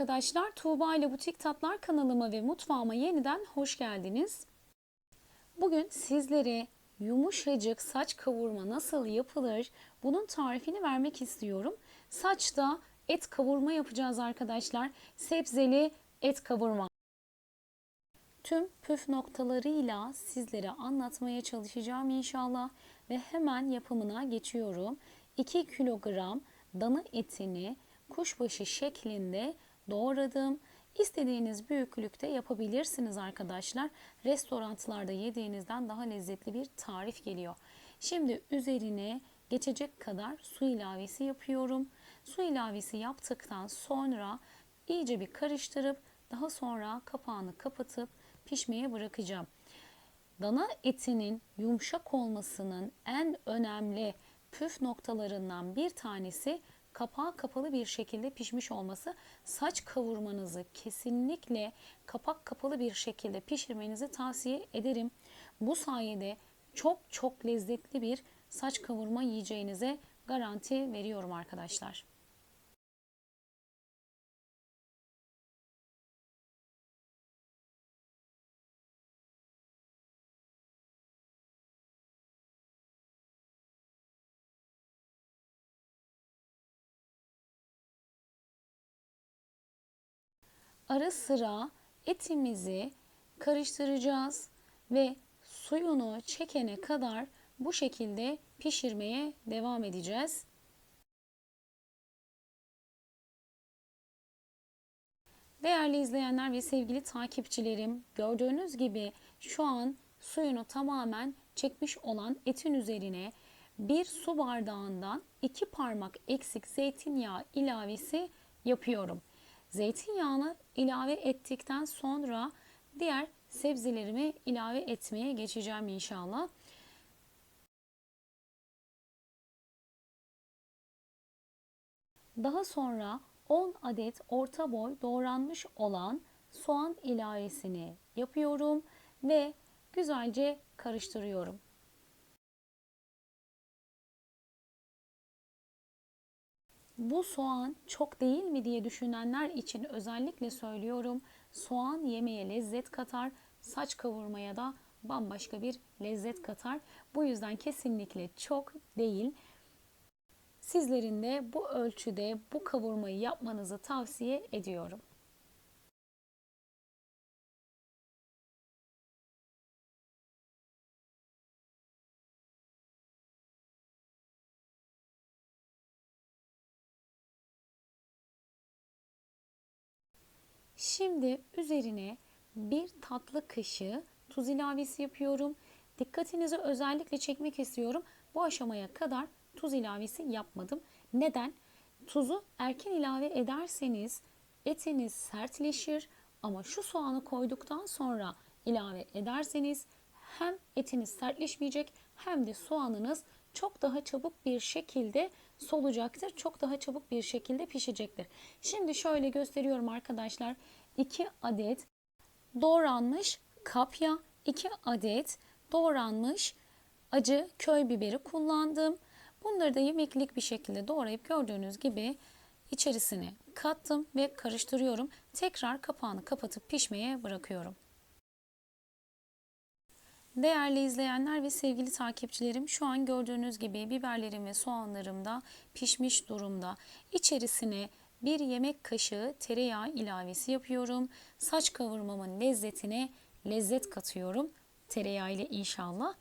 arkadaşlar. Tuğba ile Butik Tatlar kanalıma ve mutfağıma yeniden hoş geldiniz. Bugün sizlere yumuşacık saç kavurma nasıl yapılır bunun tarifini vermek istiyorum. Saçta et kavurma yapacağız arkadaşlar. Sebzeli et kavurma. Tüm püf noktalarıyla sizlere anlatmaya çalışacağım inşallah ve hemen yapımına geçiyorum. 2 kilogram dana etini kuşbaşı şeklinde doğradım. İstediğiniz büyüklükte yapabilirsiniz arkadaşlar. Restoranlarda yediğinizden daha lezzetli bir tarif geliyor. Şimdi üzerine geçecek kadar su ilavesi yapıyorum. Su ilavesi yaptıktan sonra iyice bir karıştırıp daha sonra kapağını kapatıp pişmeye bırakacağım. Dana etinin yumuşak olmasının en önemli püf noktalarından bir tanesi kapağı kapalı bir şekilde pişmiş olması. Saç kavurmanızı kesinlikle kapak kapalı bir şekilde pişirmenizi tavsiye ederim. Bu sayede çok çok lezzetli bir saç kavurma yiyeceğinize garanti veriyorum arkadaşlar. Ara sıra etimizi karıştıracağız ve suyunu çekene kadar bu şekilde pişirmeye devam edeceğiz. Değerli izleyenler ve sevgili takipçilerim, gördüğünüz gibi şu an suyunu tamamen çekmiş olan etin üzerine bir su bardağından iki parmak eksik zeytinyağı ilavesi yapıyorum. Zeytinyağını ilave ettikten sonra diğer sebzelerimi ilave etmeye geçeceğim inşallah. Daha sonra 10 adet orta boy doğranmış olan soğan ilavesini yapıyorum ve güzelce karıştırıyorum. Bu soğan çok değil mi diye düşünenler için özellikle söylüyorum. Soğan yemeğe lezzet katar, saç kavurmaya da bambaşka bir lezzet katar. Bu yüzden kesinlikle çok değil. Sizlerin de bu ölçüde bu kavurmayı yapmanızı tavsiye ediyorum. Şimdi üzerine bir tatlı kaşığı tuz ilavesi yapıyorum. Dikkatinizi özellikle çekmek istiyorum. Bu aşamaya kadar tuz ilavesi yapmadım. Neden? Tuzu erken ilave ederseniz etiniz sertleşir ama şu soğanı koyduktan sonra ilave ederseniz hem etiniz sertleşmeyecek hem de soğanınız çok daha çabuk bir şekilde solacaktır. Çok daha çabuk bir şekilde pişecektir. Şimdi şöyle gösteriyorum arkadaşlar. 2 adet doğranmış kapya, 2 adet doğranmış acı köy biberi kullandım. Bunları da yemeklik bir şekilde doğrayıp gördüğünüz gibi içerisine kattım ve karıştırıyorum. Tekrar kapağını kapatıp pişmeye bırakıyorum. Değerli izleyenler ve sevgili takipçilerim şu an gördüğünüz gibi biberlerim ve soğanlarım da pişmiş durumda. İçerisine bir yemek kaşığı tereyağı ilavesi yapıyorum. Saç kavurmamın lezzetine lezzet katıyorum. Tereyağı ile inşallah.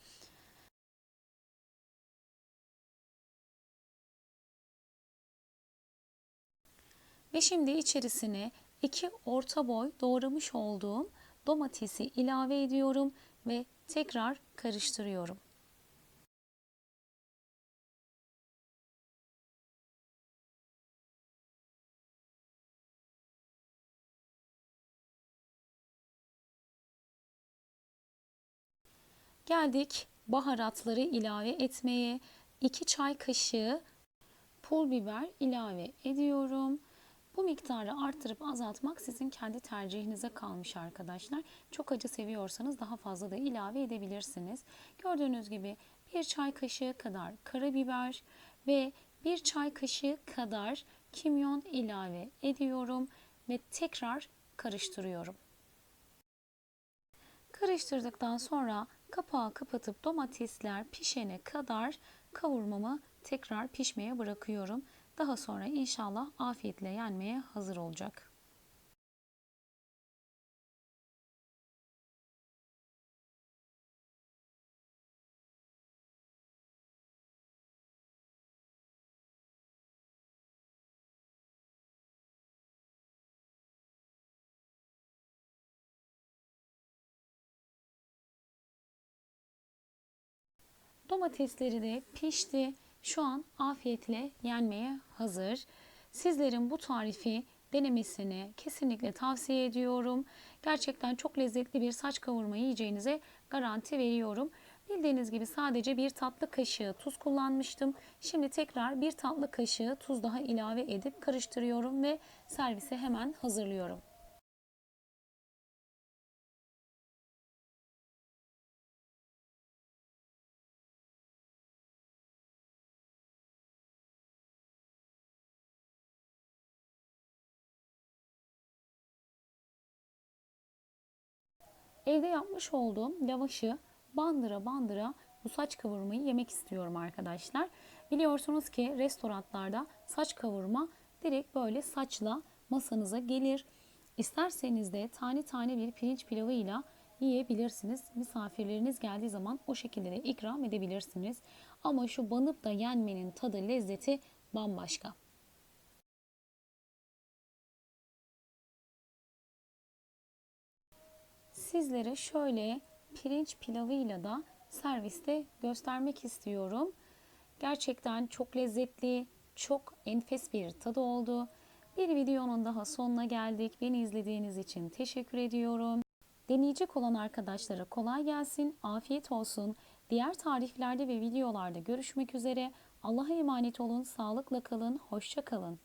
Ve şimdi içerisine iki orta boy doğramış olduğum domatesi ilave ediyorum ve tekrar karıştırıyorum. Geldik baharatları ilave etmeye. 2 çay kaşığı pul biber ilave ediyorum. Bu miktarı arttırıp azaltmak sizin kendi tercihinize kalmış arkadaşlar. Çok acı seviyorsanız daha fazla da ilave edebilirsiniz. Gördüğünüz gibi bir çay kaşığı kadar karabiber ve bir çay kaşığı kadar kimyon ilave ediyorum ve tekrar karıştırıyorum. Karıştırdıktan sonra kapağı kapatıp domatesler pişene kadar kavurmamı tekrar pişmeye bırakıyorum. Daha sonra inşallah afiyetle yenmeye hazır olacak. Domatesleri de pişti. Şu an afiyetle yenmeye hazır. Sizlerin bu tarifi denemesini kesinlikle tavsiye ediyorum. Gerçekten çok lezzetli bir saç kavurma yiyeceğinize garanti veriyorum. Bildiğiniz gibi sadece bir tatlı kaşığı tuz kullanmıştım. Şimdi tekrar bir tatlı kaşığı tuz daha ilave edip karıştırıyorum ve servise hemen hazırlıyorum. Evde yapmış olduğum lavaşı bandıra bandıra bu saç kavurmayı yemek istiyorum arkadaşlar. Biliyorsunuz ki restoranlarda saç kavurma direkt böyle saçla masanıza gelir. İsterseniz de tane tane bir pirinç pilavıyla yiyebilirsiniz. Misafirleriniz geldiği zaman o şekilde de ikram edebilirsiniz. Ama şu banıp da yenmenin tadı, lezzeti bambaşka. Sizlere şöyle pirinç pilavıyla da serviste göstermek istiyorum. Gerçekten çok lezzetli, çok enfes bir tadı oldu. Bir videonun daha sonuna geldik. Beni izlediğiniz için teşekkür ediyorum. Deneyecek olan arkadaşlara kolay gelsin, afiyet olsun. Diğer tariflerde ve videolarda görüşmek üzere. Allah'a emanet olun, sağlıkla kalın, hoşça kalın.